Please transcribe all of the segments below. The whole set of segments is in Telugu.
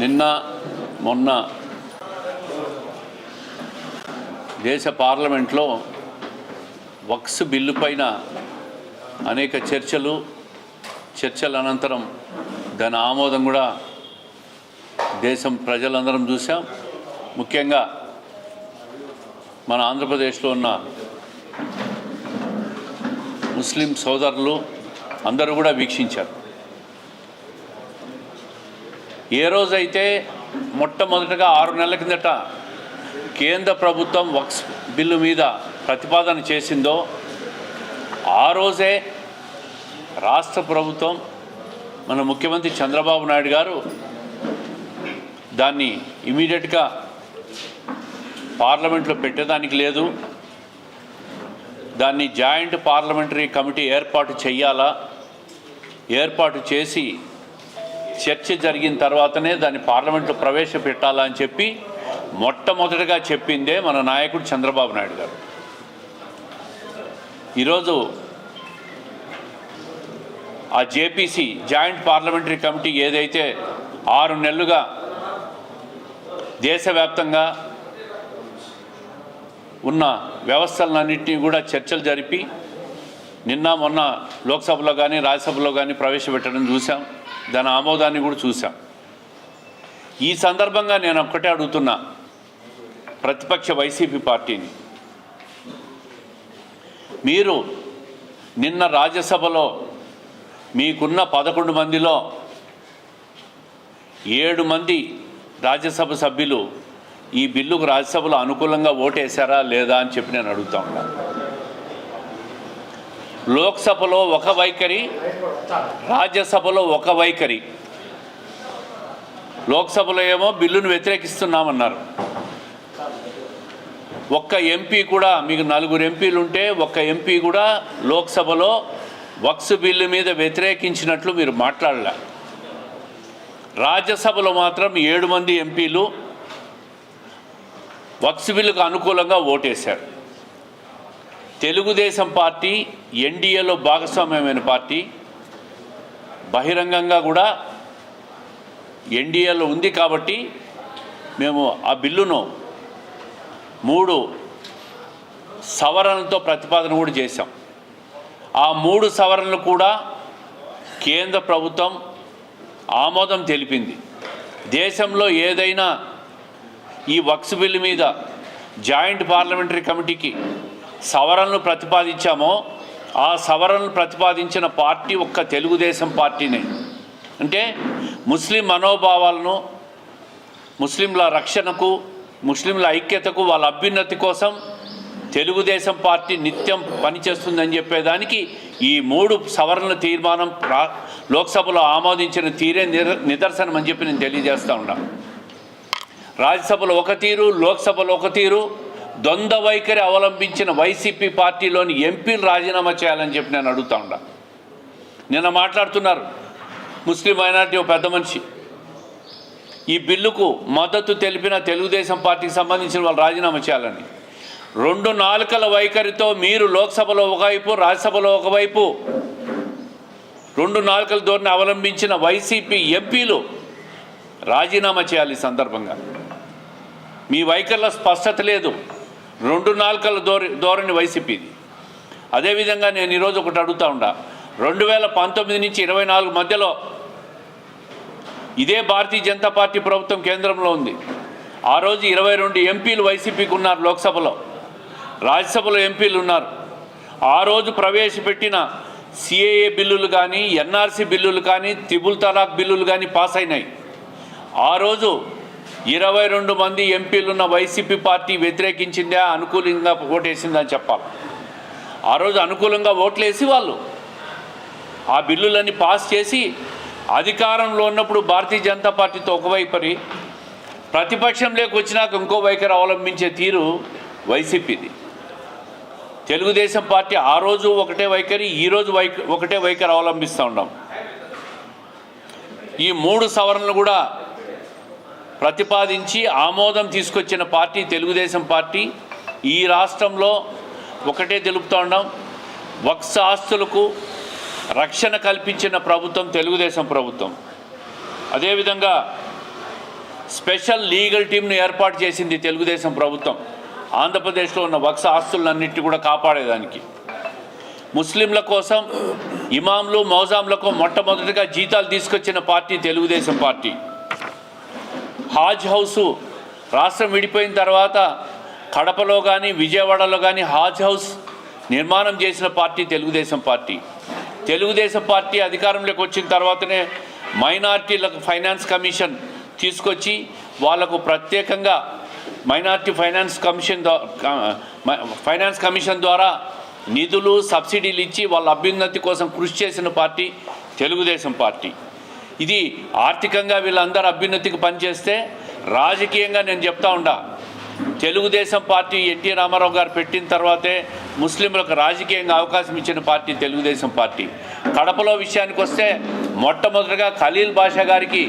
నిన్న మొన్న దేశ పార్లమెంట్లో వక్స్ బిల్లు పైన అనేక చర్చలు చర్చల అనంతరం దాని ఆమోదం కూడా దేశం ప్రజలందరం చూసాం ముఖ్యంగా మన ఆంధ్రప్రదేశ్లో ఉన్న ముస్లిం సోదరులు అందరూ కూడా వీక్షించారు. ఏ రోజైతే మొట్టమొదటగా ఆరు నెలల కిందట కేంద్ర ప్రభుత్వం వక్స్ బిల్లు మీద ప్రతిపాదన చేసిందో ఆ రోజే రాష్ట్ర ప్రభుత్వం మన ముఖ్యమంత్రి చంద్రబాబు నాయుడు గారు దాన్ని ఇమీడియట్గా పార్లమెంట్లో పెట్టేదానికి లేదు. దాన్ని జాయింట్ పార్లమెంటరీ కమిటీ ఏర్పాటు చేయాలా ఏర్పాటు చేసి చర్చ జరిగిన తర్వాతనే దాన్ని పార్లమెంట్లో ప్రవేశపెట్టాలని చెప్పి మొట్టమొదటిగా చెప్పిందే మన నాయకుడు చంద్రబాబు నాయుడు గారు. ఈరోజు ఆ జేపీసీ జాయింట్ పార్లమెంటరీ కమిటీ ఏదైతే ఆరు నెలలుగా దేశవ్యాప్తంగా ఉన్న వ్యవస్థలన్నింటినీ కూడా చర్చలు జరిపి నిన్న మొన్న లోక్సభలో కానీ రాజ్యసభలో కానీ ప్రవేశపెట్టడం చూసాం దాని ఆమోదాన్ని కూడా చూసాం ఈ సందర్భంగా నేను ఒక్కటే అడుగుతున్నా ప్రతిపక్ష వైసీపీ పార్టీని. మీరు నిన్న రాజ్యసభలో మీకున్న పదకొండు మందిలో ఏడు మంది రాజ్యసభ సభ్యులు ఈ బిల్లుకు రాజ్యసభలో అనుకూలంగా ఓటేశారా లేదా అని చెప్పి నేను అడుగుతా ఉన్నాను లోక్సభలో ఒక వైఖరి రాజ్యసభలో ఒక వైఖరి. లోక్సభలో ఏమో బిల్లును వ్యతిరేకిస్తున్నామన్నారు. ఒక్క ఎంపీ కూడా మీకు నలుగురు ఎంపీలు ఉంటే ఒక్క ఎంపీ కూడా లోక్సభలో వక్స్ బిల్లు మీద వ్యతిరేకించినట్లు మీరు మాట్లాడలే. రాజ్యసభలో మాత్రం ఏడు మంది ఎంపీలు వక్స్ బిల్లుకు అనుకూలంగా ఓటేశారు. తెలుగుదేశం పార్టీ ఎన్డీఏలో భాగస్వామ్యమైన పార్టీ. బహిరంగంగా కూడా ఎన్డీఏలో ఉంది కాబట్టి మేము ఆ బిల్లును మూడు సవరణలతో ప్రతిపాదన కూడా చేశాం. ఆ మూడు సవరణలు కూడా కేంద్ర ప్రభుత్వం ఆమోదం తెలిపింది. దేశంలో ఏదైనా ఈ వక్స్ బిల్లు మీద జాయింట్ పార్లమెంటరీ కమిటీకి సవరణలు ప్రతిపాదించామో ఆ సవరణలు ప్రతిపాదించిన పార్టీ ఒక్క తెలుగుదేశం పార్టీనే. అంటే ముస్లిం మనోభావాలను ముస్లింల రక్షణకు ముస్లింల ఐక్యతకు వాళ్ళ అభ్యున్నతి కోసం తెలుగుదేశం పార్టీ నిత్యం పనిచేస్తుందని చెప్పేదానికి ఈ మూడు సవరణల తీర్మానం రా లోక్సభలో ఆమోదించిన తీరే నిదర్శనం అని చెప్పి నేను తెలియజేస్తూ ఉన్నా. రాజ్యసభలో ఒక తీరు లోక్సభలో ఒక తీరు ద్వంద్వ వైఖరి అవలంబించిన వైసీపీ పార్టీలోని ఎంపీలు రాజీనామా చేయాలని చెప్పి నేను అడుగుతా ఉన్నా. నిన్న మాట్లాడుతున్నారు. ముస్లిం మైనార్టీ ఒక పెద్ద మనిషి. ఈ బిల్లుకు మద్దతు తెలిపిన తెలుగుదేశం పార్టీకి సంబంధించిన వాళ్ళు రాజీనామా చేయాలని. రెండు నాలుకల వైఖరితో మీరు లోక్సభలో ఒకవైపు రాజ్యసభలో ఒకవైపు రెండు నాలుకల ధోరణి అవలంబించిన వైసీపీ ఎంపీలు రాజీనామా చేయాలి సందర్భంగా. మీ వైఖరిలో స్పష్టత లేదు. రెండు నాలుకల ధోరణి ధోరణి వైసీపీది. అదేవిధంగా నేను ఈరోజు ఒకటి అడుగుతా ఉండా. రెండు వేల పంతొమ్మిది నుంచి ఇరవై నాలుగు మధ్యలో ఇదే భారతీయ జనతా పార్టీ ప్రభుత్వం కేంద్రంలో ఉంది. ఆ రోజు ఇరవై రెండు ఎంపీలు వైసీపీకి ఉన్నారు లోక్సభలో. రాజ్యసభలో ఎంపీలు ఉన్నారు. ఆ రోజు ప్రవేశపెట్టిన సిఏఏ బిల్లులు కానీ ఎన్ఆర్సీ బిల్లులు కానీ త్రిబుల్ తలాక్ బిల్లులు కానీ పాస్ అయినాయి. ఆ రోజు ఇరవై రెండు మంది ఎంపీలున్న వైసీపీ పార్టీ వ్యతిరేకించిందా అనుకూలంగా ఓటేసిందని అని చెప్పాలి. ఆ రోజు అనుకూలంగా ఓట్లేసి వాళ్ళు ఆ బిల్లులన్నీ పాస్ చేసి అధికారంలో ఉన్నప్పుడు భారతీయ జనతా పార్టీతో ఒక వైపరి ప్రతిపక్షంలోకి వచ్చినాక ఇంకో వైఖరి అవలంబించే తీరు వైసీపీది. తెలుగుదేశం పార్టీ ఆ రోజు ఒకటే వైఖరి ఈ రోజు వై ఒకటే వైఖరి అవలంబిస్తూ ఉన్నాం. ఈ మూడు సవరణలు కూడా ప్రతిపాదించి ఆమోదం తీసుకొచ్చిన పార్టీ తెలుగుదేశం పార్టీ ఈ రాష్ట్రంలో ఒకటే తెలుపుతూ ఉన్నాం వక్స ఆస్తులకు రక్షణ కల్పించిన ప్రభుత్వం తెలుగుదేశం ప్రభుత్వం. అదేవిధంగా స్పెషల్ లీగల్ టీంను ఏర్పాటు చేసింది తెలుగుదేశం ప్రభుత్వం. ఆంధ్రప్రదేశ్లో ఉన్న వక్స ఆస్తులన్నింటినీ కూడా కాపాడేదానికి. ముస్లింల కోసం ఇమాంలు మౌజాంలకు మొట్టమొదటిగా జీతాలు తీసుకొచ్చిన party Telugu Desam party. Haj house రాష్ట్రం విడిపోయిన తర్వాత కడపలో కానీ విజయవాడలో కానీ హాజ్ హౌస్ నిర్మాణం చేసిన party Telugu Desam party. Telugu Desam party అధికారంలోకి వచ్చిన తర్వాతనే మైనార్టీలకు ఫైనాన్స్ కమిషన్ తీసుకొచ్చి వాళ్ళకు ప్రత్యేకంగా minority finance commission finance commission ద్వారా నిధులు సబ్సిడీలు ఇచ్చి వాళ్ళ అభ్యున్నతి కోసం కృషి చేసిన పార్టీ తెలుగుదేశం పార్టీ. ఇది ఆర్థికంగా వీళ్ళందరూ అభ్యున్నతికి పనిచేస్తే రాజకీయంగా నేను చెప్తా ఉండా. తెలుగుదేశం పార్టీ ఎన్టీ రామారావు గారు పెట్టిన తర్వాతే ముస్లింలకు రాజకీయంగా అవకాశం ఇచ్చిన పార్టీ తెలుగుదేశం పార్టీ. కడపలో విషయానికి వస్తే మొట్టమొదటిగా ఖలీల్ బాషా గారికి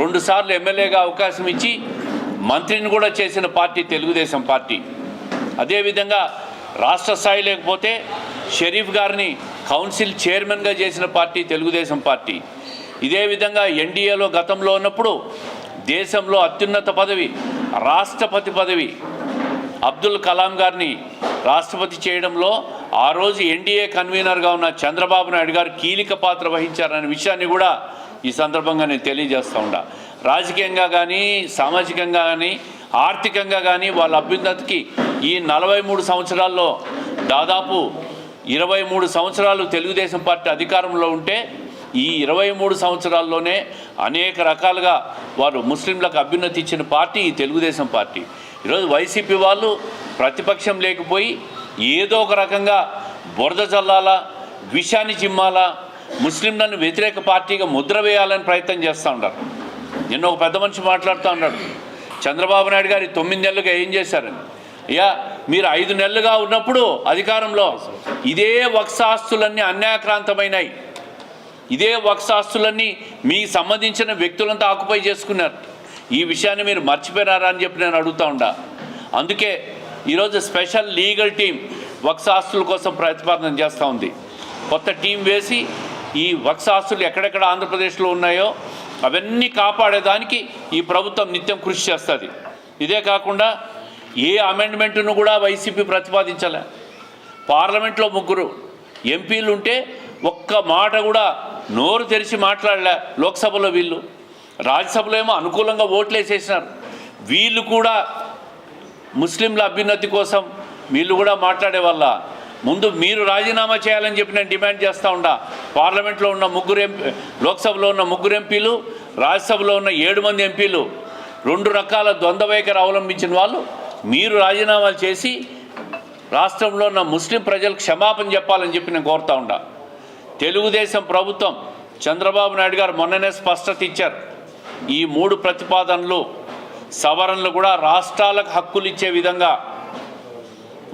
రెండుసార్లు ఎమ్మెల్యేగా అవకాశం ఇచ్చి మంత్రిని కూడా చేసిన పార్టీ తెలుగుదేశం పార్టీ. అదేవిధంగా రాష్ట్ర స్థాయి లేకపోతే షరీఫ్ గారిని కౌన్సిల్ చైర్మన్గా చేసిన పార్టీ తెలుగుదేశం పార్టీ. ఇదే విధంగా ఎన్డీఏలో గతంలో ఉన్నప్పుడు దేశంలో అత్యున్నత పదవి రాష్ట్రపతి పదవి అబ్దుల్ కలాం గారిని రాష్ట్రపతి చేయడంలో ఆ రోజు ఎన్డీఏ కన్వీనర్గా ఉన్న చంద్రబాబు నాయుడు గారు కీలక పాత్ర వహించారనే విషయాన్ని కూడా ఈ సందర్భంగా నేను తెలియజేస్తూ ఉండా. రాజకీయంగా కానీ సామాజికంగా కానీ ఆర్థికంగా కానీ వాళ్ళ అభ్యున్నతికి ఈ నలభై మూడు సంవత్సరాల్లో దాదాపు ఇరవై మూడు సంవత్సరాలు తెలుగుదేశం పార్టీ అధికారంలో ఉంటే ఈ ఇరవై మూడు సంవత్సరాల్లోనే అనేక రకాలుగా వారు ముస్లింలకు అభ్యున్నతి ఇచ్చిన పార్టీ ఈ తెలుగుదేశం పార్టీ. ఈరోజు వైసీపీ వాళ్ళు ప్రతిపక్షం లేకపోయి ఏదో ఒక రకంగా బురద చల్లాలా విషాన్ని చిమ్మాలా ముస్లింలను వ్యతిరేక పార్టీగా ముద్ర వేయాలని ప్రయత్నం చేస్తూ ఉన్నారు. నిన్న ఒక పెద్ద మనిషి మాట్లాడుతూ ఉన్నాడు. చంద్రబాబు నాయుడు గారు తొమ్మిది నెలలుగా ఏం చేశారని. అయ్యా మీరు ఐదు నెలలుగా ఉన్నప్పుడు అధికారంలో ఇదే వక్సాస్తులన్నీ అన్యాక్రాంతమైనాయి. ఇదే వక్సాస్తులన్నీ మీకు సంబంధించిన వ్యక్తులంతా ఆకుపై చేసుకున్నారు. ఈ విషయాన్ని మీరు మర్చిపోయినారా అని చెప్పి నేను అడుగుతా ఉండా. అందుకే ఈరోజు స్పెషల్ లీగల్ టీం వక్సాస్తుల కోసం ప్రతిపాదన చేస్తూ ఉంది. కొత్త టీం వేసి ఈ వక్సాస్తులు ఎక్కడెక్కడ ఆంధ్రప్రదేశ్లో ఉన్నాయో అవన్నీ కాపాడేదానికి ఈ ప్రభుత్వం నిత్యం కృషి చేస్తుంది. ఇదే కాకుండా ఏ అమెండ్మెంట్ను కూడా వైసీపీ ప్రతిపాదించలే. పార్లమెంట్లో ముగ్గురు ఎంపీలు ఉంటే ఒక్క మాట కూడా నోరు తెరిచి మాట్లాడలే లోక్సభలో వీళ్ళు. రాజ్యసభలో ఏమో అనుకూలంగా ఓట్లు వేసేసినారు వీళ్ళు కూడా ముస్లింల అభ్యున్నతి కోసం వీళ్ళు కూడా మాట్లాడే వల్ల ముందు మీరు రాజీనామా చేయాలని చెప్పి నేను డిమాండ్ చేస్తూ ఉండా. పార్లమెంట్లో ఉన్న ముగ్గురు ఎంపీ లోక్సభలో ఉన్న ముగ్గురు ఎంపీలు రాజ్యసభలో ఉన్న ఏడు మంది ఎంపీలు రెండు రకాల ద్వంద్వ వైఖరి అవలంబించిన వాళ్ళు మీరు రాజీనామాలు చేసి రాష్ట్రంలో ఉన్న ముస్లిం ప్రజలకు క్షమాపణ చెప్పాలని చెప్పి నేను కోరుతా ఉండా. తెలుగుదేశం ప్రభుత్వం చంద్రబాబు నాయుడు గారు మొన్ననే స్పష్టత ఇచ్చారు. ఈ మూడు ప్రతిపాదనలు సవరణలు కూడా రాష్ట్రాలకు హక్కులు ఇచ్చే విధంగా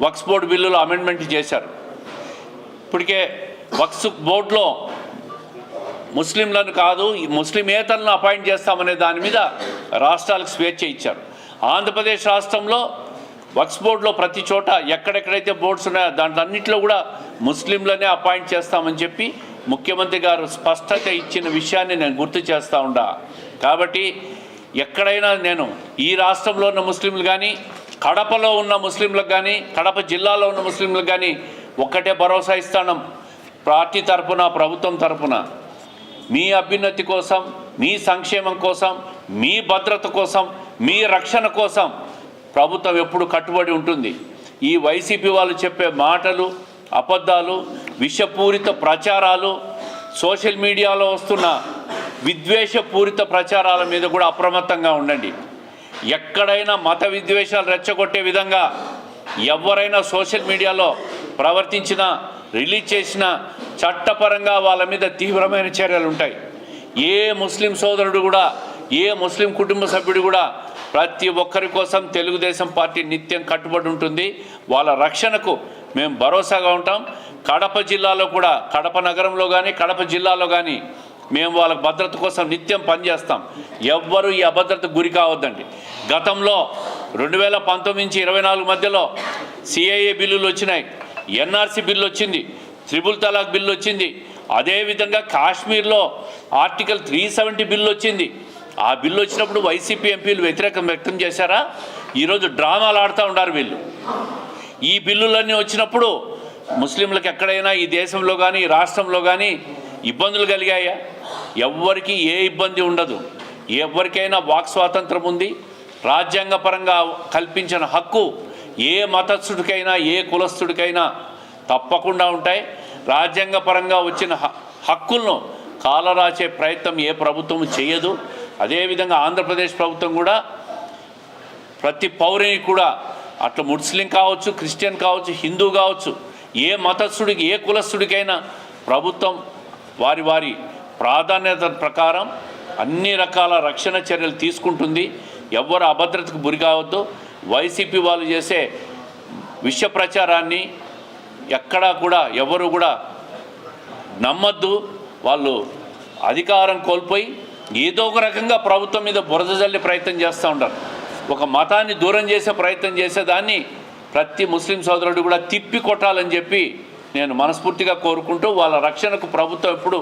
వక్స్ బోర్డు బిల్లులు అమెండ్మెంట్ చేశారు. ఇప్పటికే వక్స్ బోర్డులో ముస్లింలను కాదు ఈ ముస్లిమేతలను అపాయింట్ చేస్తామనే దాని మీద రాష్ట్రాలకు స్వేచ్ఛ ఇచ్చారు. ఆంధ్రప్రదేశ్ రాష్ట్రంలో వక్స్ బోర్డులో ప్రతి చోట ఎక్కడెక్కడైతే బోర్డ్స్ ఉన్నాయో దాంట్లో అన్నింటిలో కూడా ముస్లింలనే అపాయింట్ చేస్తామని చెప్పి ముఖ్యమంత్రి గారు స్పష్టత ఇచ్చిన విషయాన్ని నేను గుర్తు చేస్తూ ఉండా. కాబట్టి ఎక్కడైనా నేను ఈ రాష్ట్రంలో ఉన్న ముస్లింలు కానీ కడపలో ఉన్న ముస్లింలకు కానీ కడప జిల్లాలో ఉన్న ముస్లింలకు కానీ ఒక్కటే భరోసా ఇస్తాను పార్టీ తరఫున ప్రభుత్వం తరఫున మీ అభ్యున్నతి కోసం మీ సంక్షేమం కోసం మీ భద్రత కోసం మీ రక్షణ కోసం ప్రభుత్వం ఎప్పుడు కట్టుబడి ఉంటుంది? ఈ వైసీపీ వాళ్ళు చెప్పే మాటలు అబద్ధాలు విషపూరిత ప్రచారాలు సోషల్ మీడియాలో వస్తున్న విద్వేషపూరిత ప్రచారాల మీద కూడా అప్రమత్తంగా ఉండండి. ఎక్కడైనా మత విద్వేషాలు రెచ్చగొట్టే విధంగా ఎవరైనా సోషల్ మీడియాలో ప్రవర్తించినా రిలీజ్ చేసినా చట్టపరంగా వాళ్ళ మీద తీవ్రమైన చర్యలు ఉంటాయి. ఏ ముస్లిం సోదరుడు కూడా ఏ ముస్లిం కుటుంబ సభ్యుడు కూడా ప్రతి ఒక్కరి కోసం తెలుగుదేశం పార్టీ నిత్యం కట్టుబడి ఉంటుంది. వాళ్ళ రక్షణకు మేము భరోసాగా ఉంటాం. కడప జిల్లాలో కూడా కడప నగరంలో కానీ కడప జిల్లాలో కానీ మేము వాళ్ళ భద్రత కోసం నిత్యం పనిచేస్తాం. ఎవ్వరూ ఈ అభద్రతకు గురి కావద్దండి. గతంలో రెండు వేల పంతొమ్మిది నుంచి ఇరవై నాలుగు మధ్యలో సిఐఏ బిల్లులు వచ్చినాయి. ఎన్ఆర్సి బిల్లు వచ్చింది. త్రిబుల్ తలాక్ బిల్లు వచ్చింది. అదేవిధంగా కాశ్మీర్లో ఆర్టికల్ త్రీ సెవెంటీ బిల్లు వచ్చింది. ఆ బిల్లు వచ్చినప్పుడు వైసీపీ ఎంపీలు వ్యతిరేకం వ్యక్తం చేశారా? ఈరోజు డ్రామాలు ఆడుతూ ఉన్నారు వీళ్ళు. ఈ బిల్లులన్నీ వచ్చినప్పుడు ముస్లింలకు ఎక్కడైనా ఈ దేశంలో కానీ ఈ రాష్ట్రంలో కానీ ఇబ్బందులు కలిగాయా? ఎవ్వరికి ఏ ఇబ్బంది ఉండదు. ఎవరికైనా వాక్ స్వాతంత్రం ఉంది. రాజ్యాంగపరంగా కల్పించిన హక్కు ఏ మతస్థుడికైనా ఏ కులస్థుడికైనా తప్పకుండా ఉంటాయి. రాజ్యాంగపరంగా వచ్చిన హ- హక్కులను కాలరాచే ప్రయత్నం ఏ ప్రభుత్వం చేయదు. అదేవిధంగా ఆంధ్రప్రదేశ్ ప్రభుత్వం కూడా ప్రతి పౌరుని కూడా అట్లా ముస్లిం కావచ్చు క్రిస్టియన్ కావచ్చు హిందూ కావచ్చు ఏ మతస్థుడికి ఏ కులస్థుడికైనా ప్రభుత్వం వారి వారి ప్రాధాన్యత ప్రకారం అన్ని రకాల రక్షణ చర్యలు తీసుకుంటుంది. ఎవ్వరు అభద్రతకు గురి కావద్దు. వైసీపీ వాళ్ళు చేసే విష ప్రచారాన్ని ఎక్కడా కూడా ఎవరు కూడా నమ్మద్దు. వాళ్ళు అధికారం కోల్పోయి ఏదో ఒక రకంగా ప్రభుత్వం మీద బురద జల్లే ప్రయత్నం చేస్తూ ఉంటారు. ఒక మతాన్ని దూరం చేసే ప్రయత్నం చేసేదాన్ని ప్రతి ముస్లిం సోదరుడు కూడా తిప్పి కొట్టాలని చెప్పి నేను మనస్ఫూర్తిగా కోరుకుంటూ వాళ్ళ రక్షణకు ప్రభుత్వం ఎప్పుడు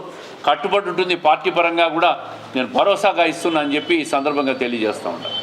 కట్టుబడి ఉంటుంది. పార్టీ పరంగా కూడా నేను భరోసాగా ఇస్తున్నా అని చెప్పి ఈ సందర్భంగా తెలియజేస్తూ ఉంటాను.